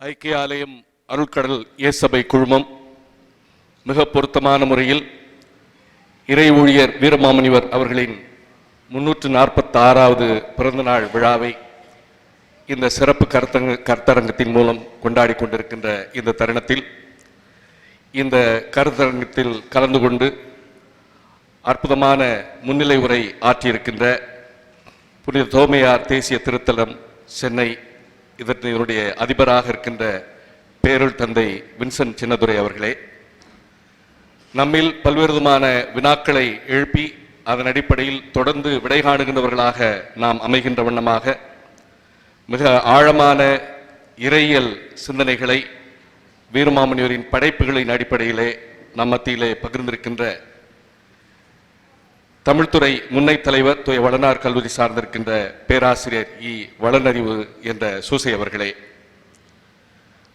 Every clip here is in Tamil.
ஐக்கிய ஆலயம் அருள்கடல் இயேசபை குழுமம் மிக பொருத்தமான முறையில் இறை ஊழியர் வீரமாமுனிவர் அவர்களின் முன்னூற்று நாற்பத்தி ஆறாவது பிறந்தநாள் விழாவை இந்த சிறப்பு கருத்தங்க கருத்தரங்கத்தின் மூலம் கொண்டாடி கொண்டிருக்கின்ற இந்த தருணத்தில் இந்த கருத்தரங்கத்தில் கலந்து கொண்டு அற்புதமான முன்னிலை உரை ஆற்றியிருக்கின்ற புனித தோமையார் தேசிய திருத்தலம் சென்னை இதனுடைய அதிபராக இருக்கின்ற பேருள் தந்தை வின்சென்ட் சின்னதுரை அவர்களே. நம்மில் பல்வேறு விதமான வினாக்களை எழுப்பி அதன் அடிப்படையில் தொடர்ந்து விடை காணுகின்றவர்களாக நாம் அமைகின்ற வண்ணமாக மிக ஆழமான இறையியல் சிந்தனைகளை வீரமாமுனிவரின் படைப்புகளின் அடிப்படையிலே நம் மத்தியிலே பகிர்ந்திருக்கின்ற தமிழ்துறை முன்னை தலைவர் துறை வளனார் கல்லூரி சார்ந்திருக்கின்ற பேராசிரியர் இ. வளனறிவு என்ற சூசை அவர்களே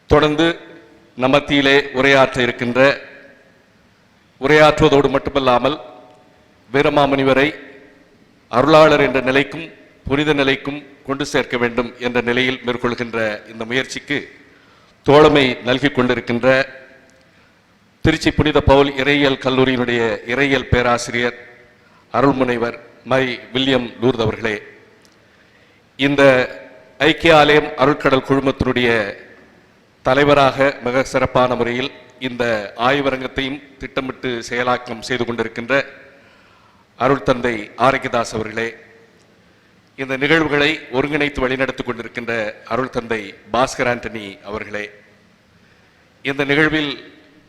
தொடர்ந்து நமத்தியிலே உரையாற்ற இருக்கின்ற உரையாற்றுவதோடு மட்டுமல்லாமல் வீரமாமுனிவரை அருளாளர் என்ற நிலைக்கும் புனித நிலைக்கும் கொண்டு சேர்க்க வேண்டும் என்ற நிலையில் மேற்கொள்கின்ற இந்த முயற்சிக்கு தோழமை நல்கிக் கொண்டிருக்கின்ற திருச்சி புனித பவுல் இறையியல் கல்லூரியினுடைய இறையியல் பேராசிரியர் அருள்முனைவர் மை வில்லியம் லூர்த் அவர்களே இந்த ஐக்கிய ஆலயம் அருட்கடல் குழுமத்தினுடைய தலைவராக மிக சிறப்பான முறையில் இந்த ஆய்வரங்கத்தையும் திட்டமிட்டு செயலாக்கம் செய்து கொண்டிருக்கின்ற அருள் தந்தை ஆரோக்கியதாஸ் அவர்களே இந்த நிகழ்வுகளை ஒருங்கிணைத்து வழிநடத்திக் கொண்டிருக்கின்ற அருள் தந்தை பாஸ்கர் ஆண்டனி அவர்களே இந்த நிகழ்வில்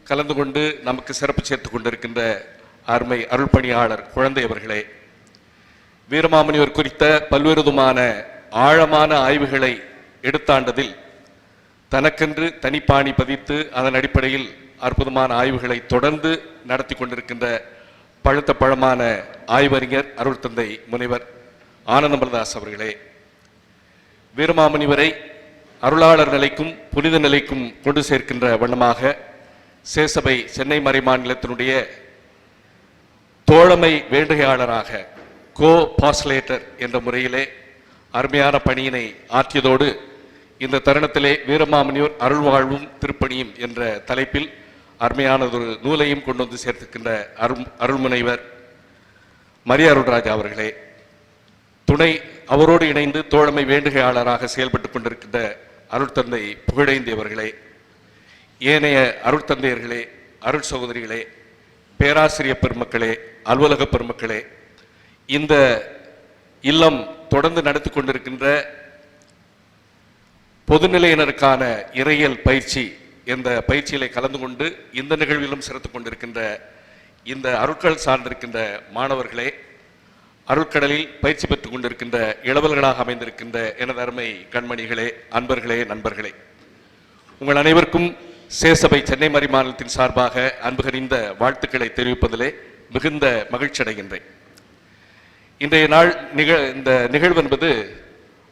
கலந்து கொண்டு நமக்கு சிறப்பு சேர்த்து கொண்டிருக்கின்ற அருமை அருள் பணியாளர் குழந்தை அவர்களே வீரமாமணியவர் குறித்த பல்வேறுதுமான ஆழமான ஆய்வுகளை எடுத்தாண்டதில் தனக்கென்று தனிப்பாணி பதித்து அதன் அடிப்படையில் அற்புதமான ஆய்வுகளை தொடர்ந்து நடத்தி கொண்டிருக்கின்ற பழுத்த பழமான ஆய்வறிஞர் அருள் தந்தை முனைவர் ஆனந்தமரதாஸ் அவர்களே வீரமாமுனிவரை அருளாளர் நிலைக்கும் புனித நிலைக்கும் கொண்டு சேர்க்கின்ற வண்ணமாக சேசபை சென்னை மறை மாநிலத்தினுடைய தோழமை வேண்டுகையாளராக கோ பாஸ்லேட்டர் என்ற முறையிலே அருமையான பணியினை ஆற்றியதோடு இந்த தருணத்திலே வீரமாமுனிவர் அருள்வாழ்வும் திருப்பணியும் என்ற தலைப்பில் அருமையானதொரு நூலையும் கொண்டு வந்து சேர்த்துக்கின்ற அருள் அருள்முனைவர் மரிய அருள்ராஜா அவர்களே துணை அவரோடு இணைந்து தோழமை வேண்டுகையாளராக செயல்பட்டுக் கொண்டிருக்கின்ற அருட்தந்தை புகழேந்தி அவர்களே ஏனைய அருட்தந்தையர்களே அருள் சகோதரிகளே பேராசிரியர் பெருமக்களே அலுவலக பெருமக்களே இந்த இல்லம் தொடர்ந்து நடத்தி கொண்டிருக்கின்ற பொதுநிலையினருக்கான இறையியல் பயிற்சி என்ற பயிற்சியிலே கலந்து கொண்டு இந்த நிகழ்விலும் சிறந்து கொண்டிருக்கின்ற இந்த அருட்கள் சார்ந்திருக்கின்ற மாணவர்களே அருட்கடலில் பயிற்சி பெற்றுக் கொண்டிருக்கின்ற இளவல்களாக அமைந்திருக்கின்ற எனது அருமை கண்மணிகளே அன்பர்களே நண்பர்களே உங்கள் அனைவருக்கும் சேசபை சென்னை மறை மாநிலத்தின் சார்பாக அன்புகரிந்த வாழ்த்துக்களை தெரிவிப்பதிலே மிகுந்த மகிழ்ச்சி அடைகின்றேன். இன்றைய நாள் நிக இந்த நிகழ்வு என்பது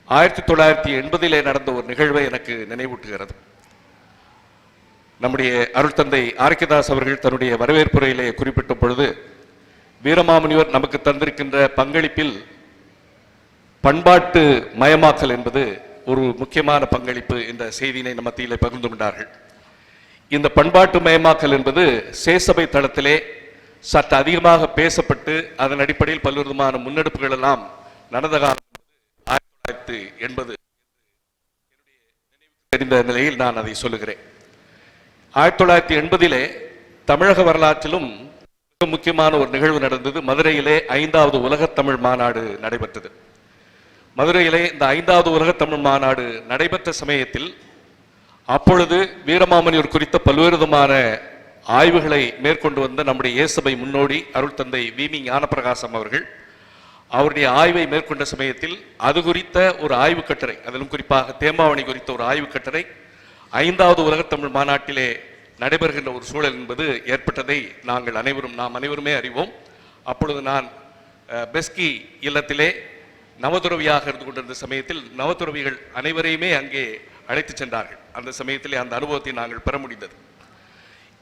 ஆயிரத்தி தொள்ளாயிரத்தி எண்பதிலே நடந்த ஒரு நிகழ்வை எனக்கு நினைவூட்டுகிறது. நம்முடைய அருள்தந்தை ஆரோக்கியதாஸ் அவர்கள் தன்னுடைய வரவேற்புரையிலே குறிப்பிட்ட பொழுது வீரமாமுனிவர் நமக்கு தந்திருக்கின்ற பங்களிப்பில் பண்பாட்டு மயமாக்கல் என்பது ஒரு முக்கியமான பங்களிப்பு என்ற செய்தியினை நம்ம மத்தியிலே பகிர்ந்து கொண்டார்கள். இந்த பண்பாட்டு மயமாக்கல் என்பது சேசபை தளத்திலே சற்று அதிகமாக பேசப்பட்டு அதன் அடிப்படையில் பல்வேறு விதமான முன்னெடுப்புகள் எல்லாம் நடந்த காலம் ஆயிரத்தி தொள்ளாயிரத்தி எண்பது. தெரிந்த நிலையில் நான் அதை சொல்லுகிறேன். ஆயிரத்தி தொள்ளாயிரத்தி எண்பதிலே தமிழக வரலாற்றிலும் மிக முக்கியமான ஒரு நிகழ்வு நடந்தது. மதுரையிலே ஐந்தாவது உலகத்தமிழ் மாநாடு நடைபெற்றது. மதுரையிலே இந்த ஐந்தாவது உலகத்தமிழ் மாநாடு நடைபெற்ற சமயத்தில் அப்பொழுது வீரமாமுனிவர் குறித்த பல்வேறு விதமான ஆய்வுகளை மேற்கொண்டு வந்த நம்முடைய இயேசபை முன்னோடி அருள் தந்தை விமி ஞானப்பிரகாசம் அவர்கள் அவருடைய ஆய்வை மேற்கொண்ட சமயத்தில் அது குறித்த ஒரு ஆய்வு கட்டுரை அதிலும் குறிப்பாக தேமாவணி குறித்த ஒரு ஆய்வு கட்டுரை ஐந்தாவது உலகத்தமிழ் மாநாட்டிலே நடைபெறுகின்ற ஒரு சூழல் என்பது ஏற்பட்டதை நாங்கள் அனைவரும் நாம் அனைவருமே அறிவோம். அப்பொழுது நான் பெஸ்கி இல்லத்திலே நவதுறவியாக இருந்து கொண்டிருந்த சமயத்தில் நவதுறவிகள் அனைவரையுமே அங்கே அழைத்து சென்றார்கள். அந்த சமயத்திலே அந்த அனுபவத்தை நாங்கள் பெற முடிந்தது.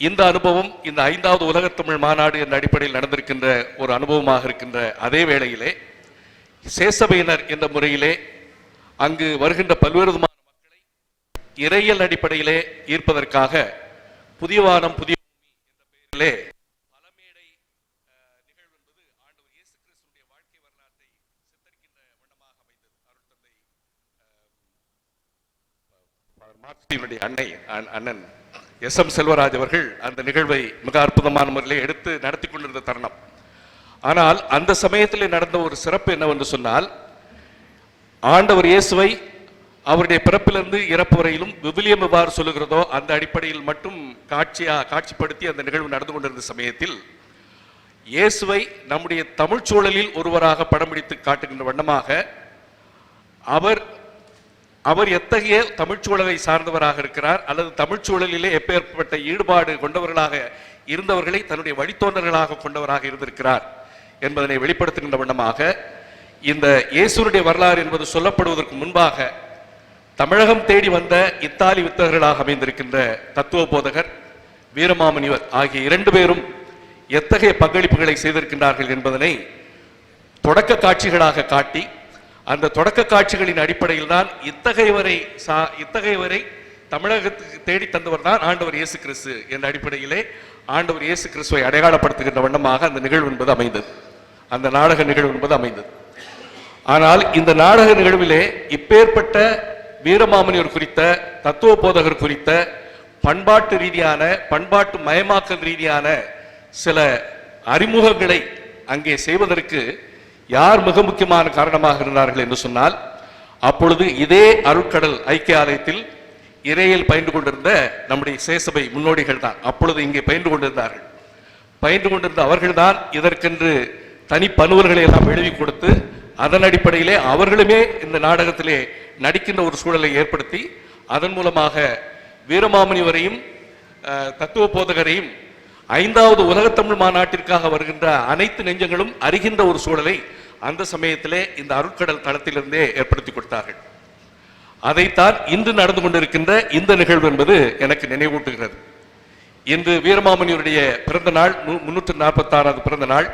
இந்த அனுபவம் இந்த ஐந்தாவது உலகத்தமிழ் மாநாடு என்ற அடிப்படையில் நடந்திருக்கின்ற ஒரு அனுபவமாக இருக்கின்ற அதே வேளையிலே சேசபையினர் என்ற முறையிலே அங்கு வருகின்ற பல்வேறு விதமான மக்களை இறையல் அடிப்படையிலே ஈர்ப்பதற்காக புதிய வானம் புதிய என்ற பெயரிலே பல மேடை அஹ், நிகழ்வு என்பது ஆண்டவர் இயேசு கிறிஸ்துடைய வாழ்க்கை வரலாற்றை சித்தரிக்கின்ற வண்ணமாக அமைந்தது அருட்தந்தை அஹ், மார்க்சினுடைய அன்னை அண்ணன் அண்ணன் எஸ். எம். செல்வராஜ் அவர்கள் அந்த நிகழ்வை மிக அற்புதமான முறையில் எடுத்து நடத்தி கொண்டிருந்த தருணம். ஆனால் அந்த சமயத்தில் நடந்த ஒரு சிறப்பு என்னவென்று சொன்னால் ஆண்டவர் இயேசுவை அவருடைய பிறப்பிலிருந்து இறப்பு வரையிலும் விவிலியம் எவ்வாறு சொல்லுகிறதோ அந்த அடிப்படையில் மட்டும் காட்சியா காட்சிப்படுத்தி அந்த நிகழ்வு நடந்து கொண்டிருந்த சமயத்தில் இயேசுவை நம்முடைய தமிழ் சூழலில் ஒருவராக படம் பிடித்து காட்டுகின்ற வண்ணமாக அவர் அவர் எத்தகைய தமிழ்ச்சூழலை சார்ந்தவராக இருக்கிறார் அல்லது தமிழ்ச்சூழலிலே எப்பேற்பட்ட ஈடுபாடு கொண்டவர்களாக இருந்தவர்களை தன்னுடைய வழித்தோன்றர்களாக கொண்டவராக இருந்திருக்கிறார் என்பதனை வெளிப்படுத்துகின்ற வண்ணமாக இந்த இயேசுடைய வரலாறு என்பது சொல்லப்படுவதற்கு முன்பாக தமிழகம் தேடி வந்த இத்தாலி வித்தகர்களாக அமைந்திருக்கின்ற தத்துவ போதகர் வீரமாமுனிவர் ஆகிய இரண்டு பேரும் எத்தகைய பங்களிப்புகளை செய்திருக்கின்றார்கள் என்பதனை தொடக்க காட்சிகளாக காட்டி அந்த தொடக்க காட்சிகளின் அடிப்படையில் தான் இத்தகையவரை சா இத்தகையவரை தமிழகத்துக்கு தேடி தந்தவர் தான் ஆண்டவர் இயேசு கிறிஸ்து என்ற அடிப்படையிலே ஆண்டவர் இயேசு கிறிஸ்துவை அடையாளப்படுத்துகின்ற வண்ணமாக அந்த நிகழ்வு என்பது அமைந்தது. அந்த நாடக நிகழ்வு என்பது அமைந்தது. ஆனால் இந்த நாடக நிகழ்விலே இப்பேற்பட்ட வீரமாமனியர் குறித்த தத்துவ போதகர் குறித்த பண்பாட்டு ரீதியான பண்பாட்டு மயமாக்கல் ரீதியான சில அறிமுகங்களை அங்கே செய்வதற்கு யார் மிக முக்கியமான காரணமாக இருந்தார்கள் என்று சொன்னால் அப்பொழுது இதே அருட்கடல் ஐக்கிய ஆலயத்தில் இறையில் பயின்று கொண்டிருந்த நம்முடைய சேசபை முன்னோடிகள் தான். அப்பொழுது இங்கே பயின்று கொண்டிருந்தார்கள். பயின்று கொண்டிருந்த அவர்கள்தான் இதற்கென்று தனி பணுவல்களை எல்லாம் எழுதி கொடுத்து அதன் அடிப்படையிலே அவர்களுமே இந்த நாடகத்திலே நடிக்கின்ற ஒரு சூழலை ஏற்படுத்தி அதன் மூலமாக வீரமாமணி வரையும் தத்துவ போதகரையும் ஐந்தாவது உலகத்தமிழ் மாநாட்டிற்காக வருகின்ற அனைத்து நெஞ்சங்களும் அறிகின்ற ஒரு சூழலை அந்த சமயத்திலே இந்த அருட்கடல் தளத்திலிருந்தே ஏற்படுத்தி கொடுத்தார்கள். அதைத்தான் இன்று நடந்து கொண்டிருக்கின்ற இந்த நிகழ்வு என்பது எனக்கு நினைவூட்டுகிறது. இன்று வீரமாமுனிவருடைய பிறந்த நாள் முன்னூற்று நாற்பத்தாறாவது பிறந்த நாள்.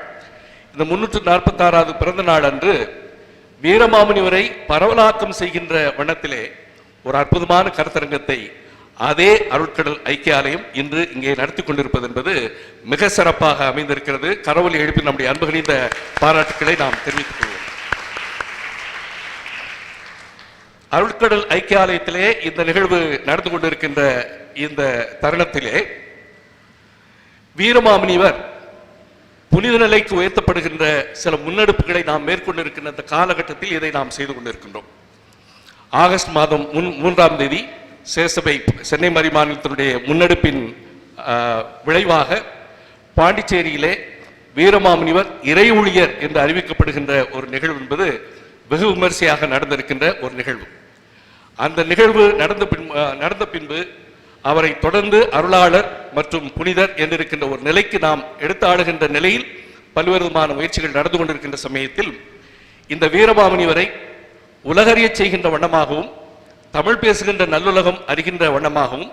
இந்த முன்னூற்று நாற்பத்தாறாவது பிறந்த நாள் அன்று வீரமாமுனிவரை பரவலாக்கம் செய்கின்ற வண்ணத்திலே ஒரு அற்புதமான கருத்தரங்கத்தை அதே அருட்கடல் ஐக்கிய ஆலயம் இன்று இங்கே நடத்தி கொண்டிருப்பது என்பது மிக சிறப்பாக அமைந்திருக்கிறது. கரவொலி எழுப்பி நம்முடைய அன்புகளின் இந்த பாராட்டுக்களை நாம் தெரிவித்துக் கொள்வோம். அருட்கடல் ஐக்கிய ஆலயத்திலே இந்த நிகழ்வு நடந்து கொண்டிருக்கின்ற இந்த தருணத்திலே வீரமாமுனிவர் புனித நிலைக்கு உயர்த்தப்படுகின்ற சில முன்னெடுப்புகளை நாம் மேற்கொண்டிருக்கின்ற இந்த காலகட்டத்தில் இதை நாம் செய்து கொண்டிருக்கின்றோம். ஆகஸ்ட் மாதம் முன் மூன்றாம் தேதி சேசபை சென்னை மறைமாநிலத்தினுடைய முன்னெடுப்பின் விளைவாக பாண்டிச்சேரியிலே வீரமாமுனிவர் இறை ஊழியர் என்று அறிவிக்கப்படுகின்ற ஒரு நிகழ்வு என்பது வெகு விமரிசையாக நடந்திருக்கின்ற ஒரு நிகழ்வு. அந்த நிகழ்வு நடந்த பின் நடந்த பின்பு அவரை தொடர்ந்து அருளாளர் மற்றும் புனிதர் என்றிருக்கின்ற ஒரு நிலைக்கு நாம் எடுத்து ஆடுகின்ற நிலையில் பல்வேறு விதமான முயற்சிகள் நடந்து கொண்டிருக்கின்ற சமயத்தில் இந்த வீரமாமுனிவரை உலகறியச் செய்கின்ற வண்ணமாகவும் தமிழ் பேசுகின்ற நல்லுலகம் அறிகின்ற வண்ணமாகவும்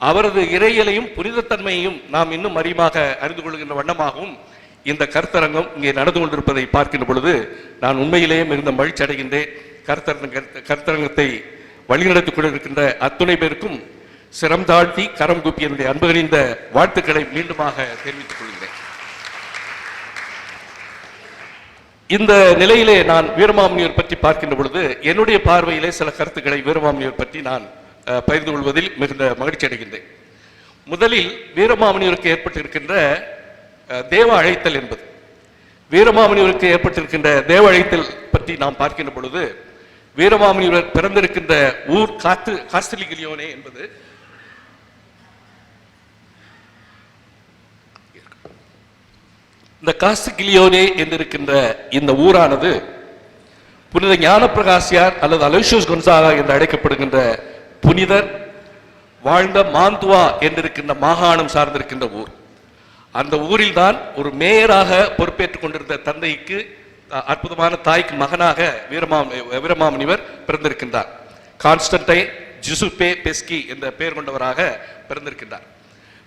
அவரது இறையிலையும் புனிதத்தன்மையையும் நாம் இன்னும் அறியமாக அறிந்து கொள்கின்ற வண்ணமாகவும் இந்த கருத்தரங்கம் இங்கே நடந்து கொண்டிருப்பதை பார்க்கின்ற பொழுது நான் உண்மையிலேயே மிகுந்த மகிழ்ச்சி அடைகின்றேன். கருத்தரங்க கருத்தரங்கத்தை வழிநடத்திக் கொண்டிருக்கின்ற அத்துணை பேருக்கும் சிரம் தாழ்த்தி கரம் கூப்பி என்னுடைய அன்புகளிந்த வாழ்த்துக்களை மீண்டுமாக தெரிவித்துக் கொள்கிறேன் இந்த நிலையிலே நான் வீரமாமுனிவர் பற்றி பார்க்கின்ற பொழுது என்னுடைய பார்வையிலே சில கருத்துக்களை வீரமாமுனிவர் பற்றி நான் அஹ், பகிர்ந்து கொள்வதில் மிகுந்த மகிழ்ச்சி அடைகின்றேன். முதலில் வீரமாமுனிவருக்கு ஏற்பட்டிருக்கின்ற அஹ், தேவ அழைத்தல் என்பது. வீரமாமுனிவருக்கு ஏற்பட்டிருக்கின்ற தேவ அழைத்தல் பற்றி நாம் பார்க்கின்ற பொழுது வீரமாமுனிவர் பிறந்திருக்கின்ற ஊர் காத்து காஸ்தலிகிலியோனே என்பது இந்த காசு கிளியோனே என்றிருக்கின்ற இந்த ஊரானது புனித ஞானப்பிரகாசியார் அல்லது அலோசியஸ் கொன்சாகா என்று அழைக்கப்படுகின்ற புனிதர் வாழ்ந்த மாந்துவா என்றிருக்கின்ற மாகாணம் சார்ந்திருக்கின்ற ஊர். அந்த ஊரில் தான் ஒரு மேயராக பொறுப்பேற்றுக் கொண்டிருந்த தந்தைக்கு அற்புதமான தாய்க்கு மகனாக வீரமாம் வீரமாமனிவர் பிறந்திருக்கின்றார். கான்ஸ்டன்டைன் ஜிசுபே பெஸ்கி என்ற பெயர் கொண்டவராக பிறந்திருக்கின்றார்.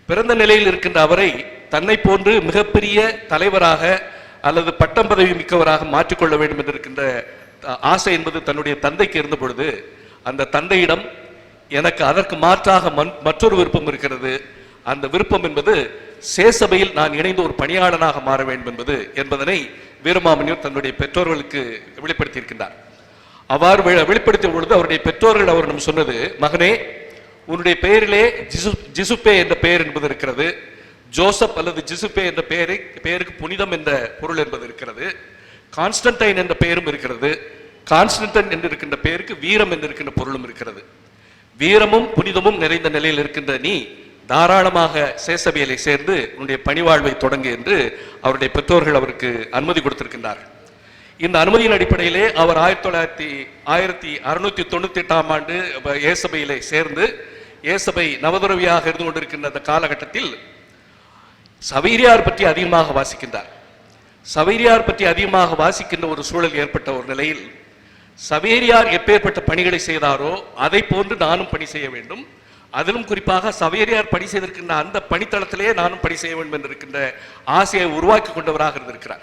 பிறந்த நிலையில் இருக்கின்ற அவரை தன்னை போன்று மிகப்பெரிய தலைவராக அல்லது பட்டம் பதவி மிக்கவராக மாற்றிக்கொள்ள வேண்டும் என்றிருக்கின்ற ஆசை என்பது தன்னுடைய தந்தைக்கு இருந்த பொழுது அந்த தந்தையிடம் எனக்கு அதற்கு மாற்றாக மன்- மற்றொரு விருப்பம் இருக்கிறது. அந்த விருப்பம் என்பது சேசபையில் நான் இணைந்து ஒரு பணியாளனாக மாற வேண்டும் என்பது என்பதனை வீரமாமுனிவர் தன்னுடைய பெற்றோர்களுக்கு வெளிப்படுத்தியிருக்கின்றார். அவ்வாறு வெளிப்படுத்திய பொழுது அவருடைய பெற்றோர்கள் அவரிடம் சொன்னது மகனே உன்னுடைய பெயரிலே ஜிசு ஜிசுப்பே என்ற பெயர் என்பது இருக்கிறது. ஜோசப் அல்லது ஜிசுபே என்ற பெயரை பெயருக்கு புனிதம் என்ற பொருள் என்பது இருக்கிறது. கான்ஸ்டன்டைன் என்ற பெயரும் இருக்கிறது. கான்ஸ்டன்டன் என்று இருக்கின்ற பெயருக்கு வீரம் என்று இருக்கின்ற பொருளும் இருக்கிறது. வீரமும் புனிதமும் நிறைந்த நிலையில் இருக்கின்ற நீ தாராளமாக சேசபியலை சேர்ந்து உன்னுடைய பணிவாழ்வை தொடங்கு என்று அவருடைய பெற்றோர்கள் அவருக்கு அனுமதி கொடுத்திருக்கின்றார்கள் இந்த அனுமதியின் அடிப்படையிலே அவர் ஆயிரத்தி தொள்ளாயிரத்தி ஆயிரத்தி அறுநூத்தி தொண்ணூத்தி எட்டாம் ஆண்டு ஏசபையிலே சேர்ந்து ஏசபை நவதுறவியாக இருந்து கொண்டிருக்கின்ற அந்த காலகட்டத்தில் சவைரியார் பற்றி அதிகமாக வாசிக்கின்றார். சவேரியார் பற்றி அதிகமாக வாசிக்கின்ற ஒரு சூழல் ஏற்பட்ட ஒரு நிலையில் சவேரியார் எப்பேற்பட்ட பணிகளை செய்தாரோ அதை போன்று நானும் பணி செய்ய வேண்டும். அதிலும் குறிப்பாக சவேரியார் பணி செய்திருக்கின்ற அந்த பணித்தளத்திலேயே நானும் பணி செய்ய வேண்டும் என்றிருக்கின்ற ஆசையை உருவாக்கி கொண்டவராக இருந்திருக்கிறார்.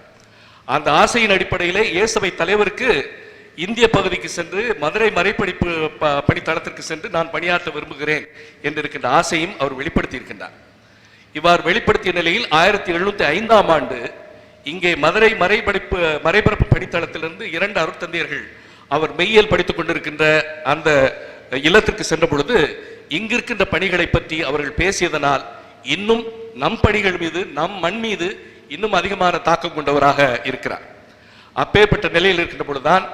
அந்த ஆசையின் அடிப்படையிலே இயேசபை தலைவருக்கு இந்திய பகுதிக்கு சென்று மதுரை மறைப்படிப்பு ப- பணித்தளத்திற்கு சென்று நான் பணியாற்ற விரும்புகிறேன் என்றிருக்கின்ற ஆசையும் அவர் வெளிப்படுத்தி இருக்கின்றார் இவ்வாறு வெளிப்படுத்திய நிலையில் ஆயிரத்தி எழுநூத்தி ஐந்தாம் ஆண்டு இங்கே மதுரை மறைபடிப்பு மறைபரப்பு பணித்தளத்திலிருந்து இரண்டு அருட்தந்தையர்கள் அவர் மெய்யியல் படித்துக் கொண்டிருக்கின்ற அந்த இல்லத்திற்கு சென்ற பொழுது இங்கிருக்கின்ற பணிகளை பற்றி அவர்கள் பேசியதனால் இன்னும் நம் பணிகள் மீது நம் மண் மீது இன்னும் அதிகமான தாக்கம் கொண்டவராக இருக்கிறார். அப்பேற்பட்ட நிலையில் இருக்கின்ற பொழுதுதான்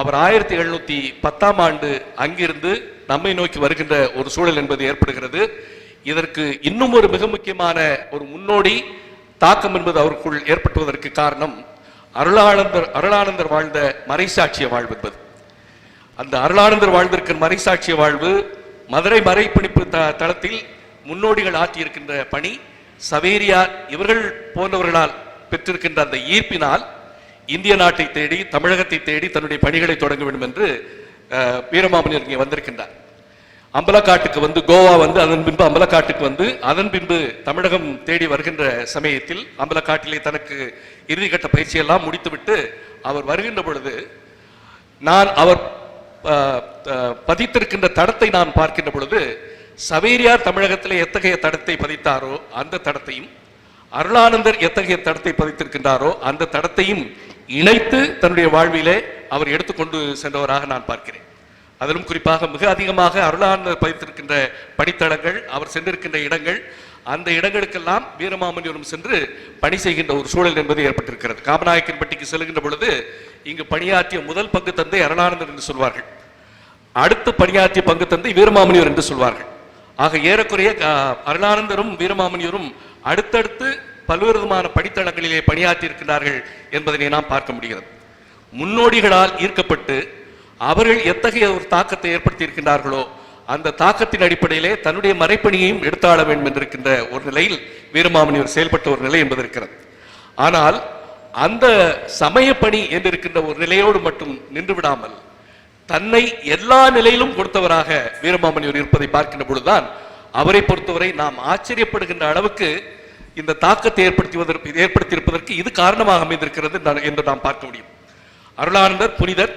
அவர் ஆயிரத்தி எழுநூத்தி பத்தாம் ஆண்டு அங்கிருந்து நம்மை நோக்கி வருகின்ற ஒரு சூழல் என்பது ஏற்படுகிறது. இதற்கு இன்னும் ஒரு மிக முக்கியமான ஒரு முன்னோடி தாக்கம் என்பது அவருக்குள் ஏற்பட்டுவதற்கு காரணம் அருளானந்தர் அருளானந்தர் வாழ்ந்த மறைசாட்சிய வாழ்வு என்பது. அந்த அருளானந்தர் வாழ்ந்திருக்கிற மறைசாட்சிய வாழ்வு மதுரை மறைப்பிடிப்பு த தளத்தில் முன்னோடிகள் ஆற்றியிருக்கின்ற பணி சவேரியார் இவர்கள் போன்றவர்களால் பெற்றிருக்கின்ற அந்த ஈர்ப்பினால் இந்திய நாட்டை தேடி தமிழகத்தை தேடி தன்னுடைய பணிகளை தொடங்க வேண்டும் என்று அஹ், இங்கே வந்திருக்கின்றார். அம்பலக்காட்டுக்கு வந்து கோவா வந்து அதன் பின்பு அம்பலக்காட்டுக்கு வந்து அதன் பின்பு தமிழகம் தேடி வருகின்ற சமயத்தில் அம்பலக்காட்டிலே தனக்கு இறுதிக்கட்ட பயிற்சியெல்லாம் முடித்துவிட்டு அவர் வருகின்ற பொழுது நான் அவர் பதித்திருக்கின்ற தடத்தை நான் பார்க்கின்ற பொழுது சவேரியார் தமிழகத்தில் எத்தகைய தடத்தை பதித்தாரோ அந்த தடத்தையும் அருளானந்தர் எத்தகைய தடத்தை பதித்திருக்கின்றாரோ அந்த தடத்தையும் இணைத்து தன்னுடைய வாழ்விலே அவர் எடுத்துக்கொண்டு சென்றவராக நான் பார்க்கிறேன். அதிலும் குறிப்பாக மிக அதிகமாக அருளானந்தர் பயிர்த்திருக்கின்ற படித்தளங்கள் அவர் சென்றிருக்கின்ற இடங்கள் அந்த இடங்களுக்கெல்லாம் வீரமாமுனிவரும் சென்று பணி செய்கின்ற ஒரு சூழல் என்பது ஏற்பட்டிருக்கிறது. காமநாயக்கன்பட்டிக்கு செல்கின்ற பொழுது இங்கு பணியாற்றிய முதல் பங்கு தந்தை அருளானந்தர் என்று சொல்வார்கள். அடுத்து பணியாற்றிய பங்கு தந்தை வீரமாமுனிவர் என்று சொல்வார்கள். ஆக ஏறக்குறைய அருளானந்தரும் வீரமாமுனிவரும் அடுத்தடுத்து பல்வேறு விதமான படித்தளங்களிலே பணியாற்றி இருக்கிறார்கள் என்பதனை நாம் பார்க்க முடிகிறது. முன்னோடிகளால் ஈர்க்கப்பட்டு அவர்கள் எத்தகைய ஒரு தாக்கத்தை ஏற்படுத்தி இருக்கின்றார்களோ அந்த தாக்கத்தின் அடிப்படையிலே தன்னுடைய மறைப்பணியையும் எடுத்தாள வேண்டும் என்றிருக்கின்ற ஒரு நிலையில் வீரமாமுனிவர் செயல்பட்ட ஒரு நிலை என்பது இருக்கிறது ஆனால் அந்த சமயப்பணி என்றிருக்கின்ற ஒரு நிலையோடு மட்டும் நின்று விடாமல் தன்னை எல்லா நிலையிலும் கொடுத்தவராக வீரமாமுனிவர் இருப்பதை பார்க்கின்ற பொழுதுதான் அவரை பொறுத்தவரை நாம் ஆச்சரியப்படுகின்ற அளவுக்கு இந்த தாக்கத்தை ஏற்படுத்துவதற்கு ஏற்படுத்தியிருப்பதற்கு இது காரணமாக அமைந்திருக்கிறது நான்- என்று நாம் பார்க்க முடியும். அருளானந்தர் புனிதர்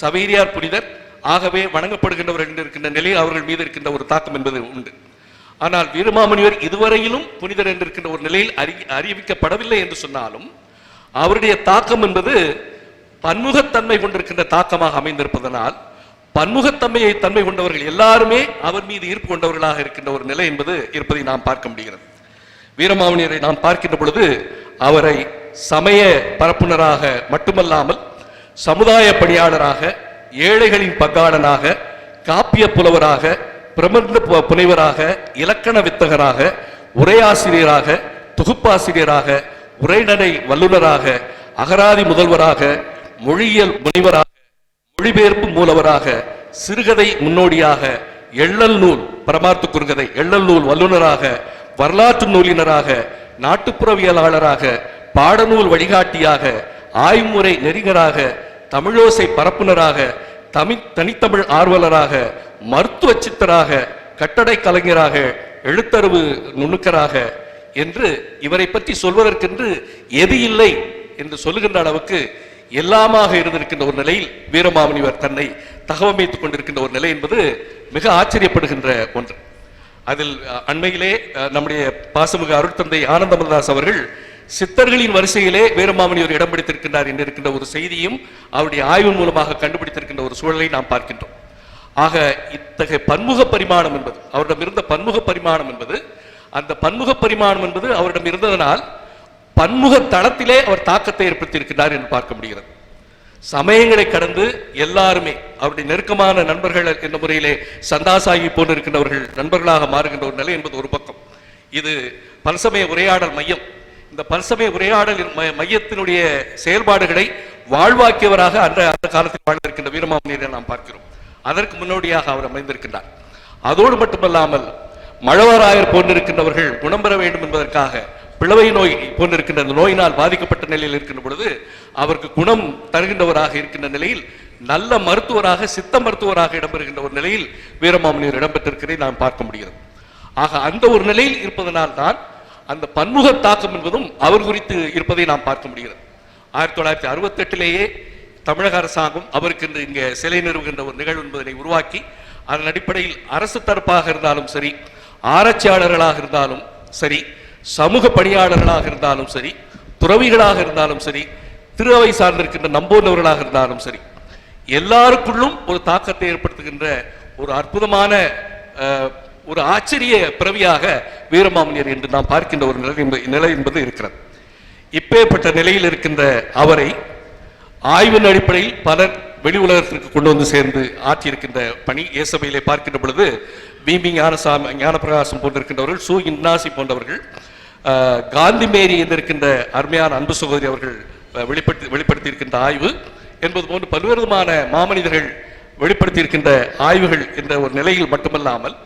சவேரியார் புனிதர். ஆகவே வணங்கப்படுகின்றவர்கள் என்று இருக்கின்ற நிலையில் அவர்கள் மீது இருக்கின்ற ஒரு தாக்கம் என்பது உண்டு. ஆனால் வீரமாமுனிவர் இதுவரையிலும் புனிதர் என்று இருக்கின்ற ஒரு நிலையில் அறி அறிவிக்கப்படவில்லை என்று சொன்னாலும் அவருடைய தாக்கம் என்பது பன்முகத்தன்மை கொண்டிருக்கின்ற தாக்கமாக அமைந்திருப்பதனால் பன்முகத்தன்மையை தன்மை கொண்டவர்கள் எல்லாருமே அவர் மீது ஈர்ப்பு கொண்டவர்களாக இருக்கின்ற ஒரு நிலை என்பது இருப்பதை நாம் பார்க்க முடிகிறது. வீரமாமுனியரை நாம் பார்க்கின்ற பொழுது அவரை சமய பரப்புனராக மட்டுமல்லாமல் சமுதாய பணியாளராக ஏழைகளின் பங்காளனாக காப்பிய புலவராக பிரபந்த பு- புனைவராக இலக்கண வித்தகராக உரையாசிரியராக தொகுப்பாசிரியராக உரைநடை வல்லுனராக அகராதி முதல்வராக மொழியியல் முனைவராக மொழிபெயர்ப்பு மூலவராக சிறுகதை முன்னோடியாக எள்ளல் நூல் பரமார்த்த குறுங்கதை எள்ளல் நூல் வல்லுனராக வரலாற்று நூலினராக நாட்டுப்புறவியலாளராக பாடநூல் வழிகாட்டியாக ஆய்முறை நெறிகராக தமிழோசை பரப்புனராக தமிழ் தனித்தமிழ் ஆர்வலராக மருத்துவ சித்தராக கட்டடை கலைஞராக எழுத்தறிவு நுணுக்கராக என்று இவரை பற்றி சொல்வதற்கென்று எது இல்லை என்று சொல்லுகின்ற அளவுக்கு எல்லாமாக இருந்திருக்கின்ற ஒரு நிலையில் வீரமாமுனிவர் தன்னை தகவமைத்துக் கொண்டிருக்கின்ற ஒரு நிலை என்பது மிக ஆச்சரியப்படுகின்ற ஒன்று. அதில் அண்மையிலே நம்முடைய பாசமிகு அருட்தந்தை ஆனந்தமதாஸ் அவர்கள் சித்தர்களின் வரிசையிலே வீரமாமுனிவர் இடம் பிடித்திருக்கின்றார் என்று இருக்கின்ற ஒரு செய்தியும் அவருடைய ஆய்வு மூலமாக கண்டுபிடித்திருக்கின்ற ஒரு சூழலை நாம் பார்க்கின்றோம். ஆக இத்தகைய பன்முக பரிமாணம் என்பது அவரிடம் இருந்த பன்முக பரிமாணம் என்பது அந்த பன்முக பரிமாணம் என்பது அவரிடம் இருந்ததனால் பன்முக தளத்திலே அவர் தாக்கத்தை ஏற்படுத்தியிருக்கிறார் என்று பார்க்க முடிகிறது. சமயங்களை கடந்து எல்லாருமே அவருடைய நெருக்கமான நண்பர்கள் என்ற முறையிலே சந்தாசாகி போன்று நண்பர்களாக மாறுகின்ற ஒரு நிலை என்பது ஒரு பக்கம். இது பல்சமய உரையாடல் மையம். இந்த பல்சமய உரையாடல் மையத்தினுடைய செயல்பாடுகளை வாழ்வாக்கியவராக அந்த அந்த காலத்தில் வாழ்ந்திருக்கின்ற வீரமாமுனியரை நாம் பார்க்கிறோம். அதற்கு முன்னோடியாக அவர் அமைந்திருக்கின்றார். அதோடு மட்டுமல்லாமல் மழவராயர் போன்றிருக்கின்றவர்கள் குணம் பெற வேண்டும் என்பதற்காக பிளவை நோய் போன்றிருக்கின்ற அந்த நோயினால் பாதிக்கப்பட்ட நிலையில் இருக்கின்ற பொழுது அவருக்கு குணம் தருகின்றவராக இருக்கின்ற நிலையில் நல்ல மருத்துவராக சித்த மருத்துவராக இடம்பெறுகின்ற ஒரு நிலையில் வீரமாமுனிவர் இடம்பெற்றிருக்கிறதை நாம் பார்க்க முடிகிறது. ஆக அந்த ஒரு நிலையில் இருப்பதனால் தான் அந்த பன்முக தாக்கம் என்பதும் அவர் குறித்து இருப்பதை நாம் பார்க்க முடிகிறது. ஆயிரத்தி தொள்ளாயிரத்தி அறுபத்தெட்டிலேயே தமிழக அரசாங்கம் அவருக்கு இன்று இங்கே சிலை நிறுவுகின்ற ஒரு நிகழ்வு என்பதனை உருவாக்கி அதன் அடிப்படையில் அரசு தரப்பாக இருந்தாலும் சரி ஆராய்ச்சியாளர்களாக இருந்தாலும் சரி சமூக பணியாளர்களாக இருந்தாலும் சரி துறவிகளாக இருந்தாலும் சரி திருவை சார்ந்திருக்கின்ற நம்பூர்ந்தவர்களாக இருந்தாலும் சரி எல்லாருக்குள்ளும் ஒரு தாக்கத்தை ஏற்படுத்துகின்ற ஒரு அற்புதமான ஒரு ஆச்சரிய பிறவியாக வீரமாமனியர் என்று நாம் பார்க்கின்ற ஒரு நிலை நிலை என்பது இருக்கிறது. இப்பேற்பட்ட நிலையில் இருக்கின்ற அவரை ஆய்வின் அடிப்படையில் பலர் வெளி உலகத்திற்கு கொண்டு வந்து சேர்ந்து ஆற்றியிருக்கின்ற பணி ஏசபையிலே பார்க்கின்ற பொழுது பிபி ஞானசாமி ஞானப்பிரகாசம் போன்றிருக்கின்றவர்கள் சு. இன்னாசி போன்றவர்கள் காந்தி மேரி என்றிருக்கின்ற அருமையான அன்பு சகோதரி அவர்கள் வெளிப்படுத்தி வெளிப்படுத்தியிருக்கின்ற ஆய்வு என்பது போன்று பல்வேறு விதமான மாமனிதர்கள் வெளிப்படுத்தியிருக்கின்ற ஆய்வுகள் என்ற ஒரு நிலையில் மட்டுமல்லாமல்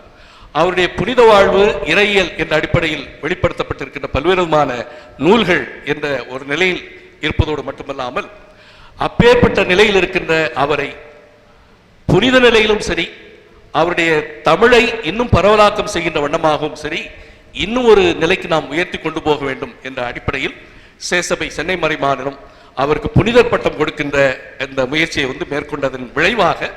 அவருடைய புனித வாழ்வு இறையியல் என்ற அடிப்படையில் வெளிப்படுத்தப்பட்டிருக்கின்ற பல்வேறு விதமான நூல்கள் என்ற ஒரு நிலையில் இருப்பதோடு மட்டுமல்லாமல் அப்பேற்பட்ட நிலையில் இருக்கின்ற அவரை புனித நிலையிலும் சரி அவருடைய தமிழை இன்னும் பரவலாக்கம் செய்கின்ற வண்ணமாகவும் சரி இன்னும் ஒரு நிலைக்கு நாம் உயர்த்தி கொண்டு போக வேண்டும் என்ற அடிப்படையில் சேசபை சென்னை மறை மாநிலம் அவருக்கு புனிதர் பட்டம் கொடுக்கின்ற இந்த முயற்சியை வந்து மேற்கொண்டதன் விளைவாக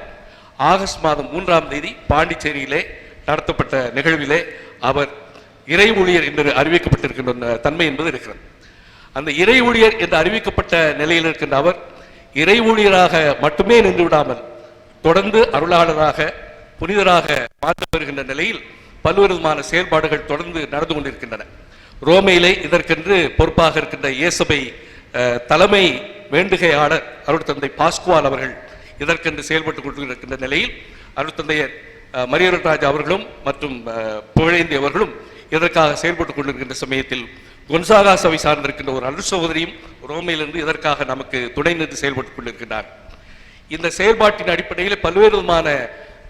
ஆகஸ்ட் மாதம் மூன்றாம் தேதி பாண்டிச்சேரியிலே நடத்தப்பட்ட நிகழ்விலே அவர் இறை ஊழியர் என்று அறிவிக்கப்பட்டிருக்கின்ற தன்மை என்பது இருக்கிறது. அந்த இறை ஊழியர் என்று அறிவிக்கப்பட்ட நிலையில் இருக்கின்ற அவர் இறை ஊழியராக மட்டுமே நின்று விடாமல் தொடர்ந்து அருளாளராக புனிதராக மாற்ற பெறுகின்ற நிலையில் பல்வேறு விதமான செயல்பாடுகள் தொடர்ந்து நடந்து கொண்டிருக்கின்றன. ரோமையிலே இதற்கென்று பொறுப்பாக இருக்கின்ற இயேசபை தலைமை வேண்டுகையாளர் அருட்தந்தை பாஸ்குவால் அவர்கள் இதற்கென்று செயல்பட்டு கொண்டிருக்கின்ற நிலையில் அருட்தந்தையர் தந்தையர் மரியரட்ராஜ் அவர்களும் மற்றும் புகழேந்தி அவர்களும் இதற்காக செயல்பட்டுக் கொண்டிருக்கின்ற சமயத்தில் கொன்சாகா சபை சார்ந்திருக்கின்ற ஒரு அருள் சகோதரியும் ரோமையிலிருந்து இதற்காக நமக்கு துணை நின்று செயல்பட்டுக் கொண்டிருக்கிறார் இந்த செயல்பாட்டின் அடிப்படையில் பல்வேறு விதமான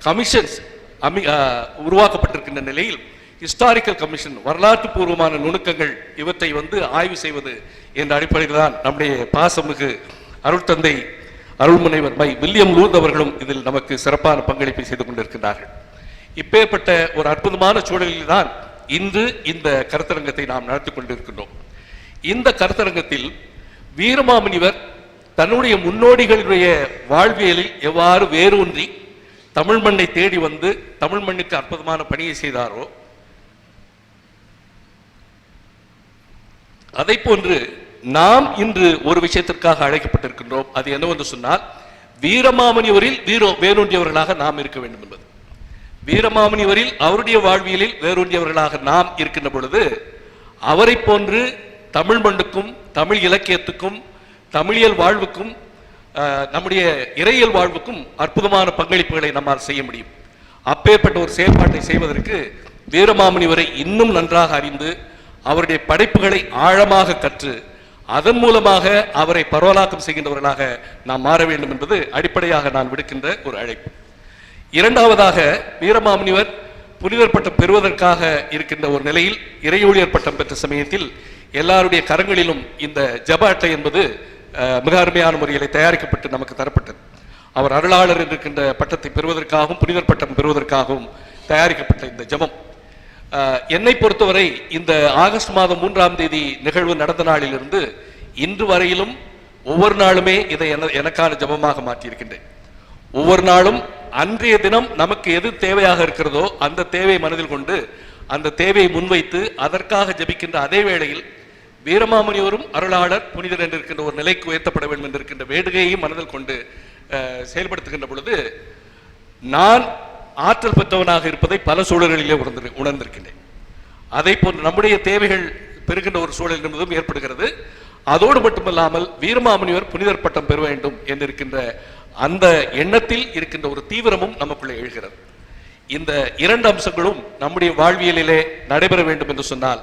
கமிஷன்ஸ் அமி உருவாக்கப்பட்டிருக்கின்ற நிலையில் ஹிஸ்டாரிக்கல் கமிஷன் வரலாற்று பூர்வமான நுணுக்கங்கள் இவற்றை வந்து ஆய்வு செய்வது என்ற அடிப்படையில் தான் நம்முடைய பாசமிகு அருட்தந்தை அருள்முனைவர் மை வில்லியம் லூர்த் அவர்களும் இதில் நமக்கு சிறப்பான பங்களிப்பை செய்து கொண்டிருக்கிறார்கள் இப்பேற்பட்ட ஒரு அற்புதமான சூழலில் தான் இன்று இந்த கருத்தரங்கத்தை நாம் நடத்தி கொண்டிருக்கின்றோம். இந்த கருத்தரங்கத்தில் வீரமாமுனிவர் தன்னுடைய முன்னோடிகளுடைய வாழ்வியலில் எவ்வாறு வேரூன்றி தமிழ் மண்ணை தேடி வந்து தமிழ் மண்ணுக்கு அற்புதமான பணியை செய்தாரோ அதை போன்று நாம் இன்று ஒரு விஷயத்திற்காக அழைக்கப்பட்டிருக்கின்றோம். அது என்னவென்று சொன்னால் வீரமாமணியவரில் வீரோ வேரூன்றியவர்களாக நாம் இருக்க வேண்டும் என்பது. வீரமாமணியவரில் அவருடைய வாழ்வியலில் வேரூன்றியவர்களாக நாம் இருக்கின்ற பொழுது அவரை போன்று தமிழ் மண்ணுக்கும் தமிழ் இலக்கியத்துக்கும் தமிழியல் வாழ்வுக்கும் நம்முடைய இறையியல் வாழ்வுக்கும் அற்புதமான பங்களிப்புகளை நம்மால் செய்ய முடியும். அப்பேற்பட்ட ஒரு செயல்பாட்டை செய்வதற்கு வீரமாமுனிவரை இன்னும் நன்றாக அறிந்து அவருடைய படைப்புகளை ஆழமாக கற்று அதன் மூலமாக அவரை பரவலாக்கம் செய்கின்றவர்களாக நாம் மாற வேண்டும் என்பது அடிப்படையாக நான் விடுக்கின்ற ஒரு அழைப்பு. இரண்டாவதாக வீரமாமுனிவர் புனிதர் பட்டம் பெறுவதற்காக இருக்கின்ற ஒரு நிலையில் இறையூழியர் பட்டம் பெற்ற சமயத்தில் எல்லாருடைய கரங்களிலும் இந்த ஜப அட்டை என்பது மிக அருமையான முறையில் தயாரிக்கப்பட்டு நமக்கு தரப்பட்டது. அவர் அருளாளர் இருக்கின்ற பட்டத்தை பெறுவதற்காகவும் புனிதர் பட்டம் பெறுவதற்காகவும் தயாரிக்கப்பட்ட இந்த ஜெபம். என்னை பொறுத்தவரை இந்த ஆகஸ்ட் மாதம் மூன்றாம் தேதி நிகழ்வு நடந்த நாளிலிருந்து இன்று வரையிலும் ஒவ்வொரு நாளுமே இதை என- எனக்கான ஜெபமாக மாற்றியிருக்கின்றேன். ஒவ்வொரு நாளும் அன்றைய தினம் நமக்கு எது தேவையாக இருக்கிறதோ அந்த தேவையை மனதில் கொண்டு அந்த தேவையை முன்வைத்து அதற்காக ஜெபிக்கின்ற அதே வேளையில் வீரமாமுனிவரும் அருளாளர் புனிதர் என்றிருக்கின்ற ஒரு நிலைக்கு உயர்த்தப்பட வேண்டும் என்று இருக்கின்ற வேடுகையையும் மனதில் கொண்டு செயல்படுத்துகின்ற பொழுது நான் ஆற்றல் பெற்றவனாக இருப்பதை பல சூழல்களிலே உணர்ந்து உணர்ந்திருக்கின்றேன். அதை போன்று நம்முடைய தேவைகள் பெறுகின்ற ஒரு சூழல் என்பதும் ஏற்படுகிறது. அதோடு மட்டுமல்லாமல் வீரமாமுனிவர் புனிதர் பட்டம் பெற வேண்டும் என்றிருக்கின்ற அந்த எண்ணத்தில் இருக்கின்ற ஒரு தீவிரமும் நமக்குள்ளே எழுகிறது. இந்த இரண்டு அம்சங்களும் நம்முடைய வாழ்வியலிலே நடைபெற வேண்டும் என்று சொன்னால்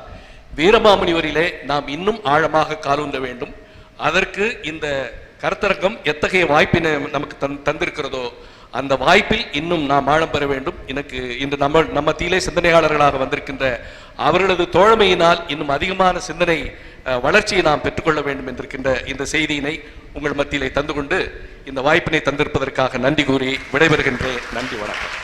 வீரமாமுனிவரிலே நாம் இன்னும் ஆழமாக காலூன்ற வேண்டும். அதற்கு இந்த கருத்தரங்கம் எத்தகைய வாய்ப்பினை நமக்கு தந் தந்திருக்கிறதோ அந்த வாய்ப்பில் இன்னும் நாம் ஆழம் பெற வேண்டும். எனக்கு இன்று நம்ம நம்ம தீலே சிந்தனையாளர்களாக வந்திருக்கின்ற அவர்களது தோழமையினால் இன்னும் அதிகமான சிந்தனை வளர்ச்சியை நாம் பெற்றுக்கொள்ள வேண்டும் என்றிருக்கின்ற இந்த செய்தியினை உங்கள் மத்தியிலே தந்து கொண்டு இந்த வாய்ப்பினை தந்திருப்பதற்காக நன்றி கூறி விடைபெறுகின்றேன். நன்றி வணக்கம்.